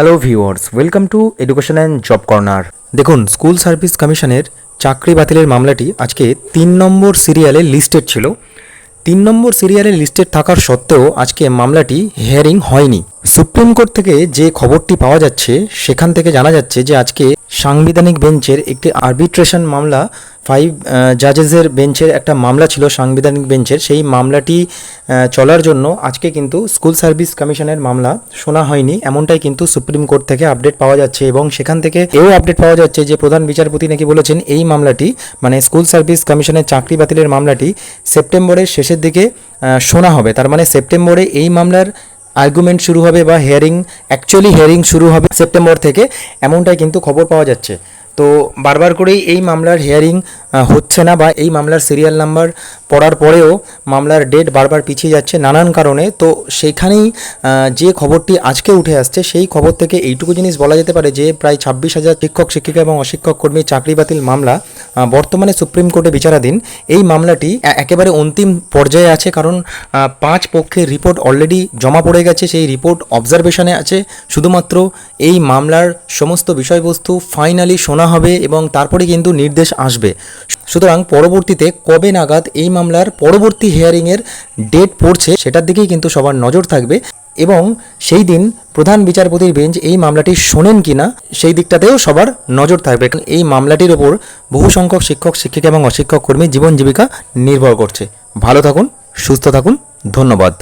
Hello viewers welcome to education and job corner দেখুন school service কমিশনের চাকরি বাতিলের মামলাটি আজকে তিন নম্বর সিরিয়ালে লিস্টেড ছিল। তিন নম্বর সিরিয়ালে লিস্টেড থাকার সত্ত্বেও আজকে মামলাটি হিয়ারিং হয়নি। সুপ্রিম কোর্ট থেকে যে খবরটি পাওয়া যাচ্ছে, সেখান থেকে জানা যাচ্ছে যে আজকে সাংবিধানিক বেঞ্চের একটি আরবিট্রেশন মামলা ফাইভ জাজেসের বেঞ্চের একটা মামলা ছিল সাংবিধানিক বেঞ্চের। সেই মামলাটি চলার জন্য আজকে কিন্তু স্কুল সার্ভিস কমিশনের মামলা শোনা হয়নি। এমনটাই কিন্তু সুপ্রিম কোর্ট থেকে আপডেট পাওয়া যাচ্ছে এবং সেখান থেকে এও আপডেট পাওয়া যাচ্ছে যে প্রধান বিচারপতি নাকি বলেছেন এই মামলাটি মানে স্কুল সার্ভিস কমিশনের চাকরি বাতিলের মামলাটি, সেপ্টেম্বরের শেষের দিকে শোনা হবে। তার মানে সেপ্টেম্বরে এই মামলার আর্গুমেন্ট শুরু হবে বা হেয়ারিং অ্যাকচুয়ালি হেয়ারিং শুরু হবে সেপ্টেম্বর থেকে এমনটাই কিন্তু খবর পাওয়া যাচ্ছে। তো বারবার করেই এই মামলার হিয়ারিং হচ্ছে না বা এই মামলার সিরিয়াল নাম্বার পড়ার পরেও মামলার ডেট বারবার পিছিয়ে যাচ্ছে নানান কারণে। তো সেইখানেই আহ, যে খবরটি আজকে উঠে আসছে সেই খবর থেকে এইটুকু জিনিস বলা যেতে পারে যে প্রায় ছাব্বিশ হাজার শিক্ষক শিক্ষিকা এবং অশিক্ষক কর্মীর চাকরি বাতিল মামলা বর্তমানে সুপ্রিম কোর্টে বিচারাধীন, এই মামলাটি একেবারে অন্তিম পর্যায়ে আছে কারণ পাঁচ পক্ষের রিপোর্ট অলরেডি জমা পড়ে গেছে, সেই রিপোর্ট অবজারভেশনে আছে। শুধুমাত্র এই মামলার সমস্ত বিষয়বস্তু ফাইনালি শোনা হবে এবং তারপরে কিন্তু নির্দেশ আসবে। সুতরাং পরবর্তীতে কবে নাগাদ এই মামলার পরবর্তী হিয়ারিংয়ের ডেট পড়ছে, সেটার দিকেই কিন্তু সবার নজর থাকবে এবং সেই দিন প্রধান বিচারপতির বেঞ্চ এই মামলাটি শোনেন কি না সেই দিকটাতেও সবার নজর থাকবে। কারণ এই মামলাটির ওপর বহু সংখ্যক শিক্ষক, শিক্ষিকা এবং অশিক্ষক কর্মী জীবন জীবিকা নির্ভর করছে। ভালো থাকুন, সুস্থ থাকুন, ধন্যবাদ।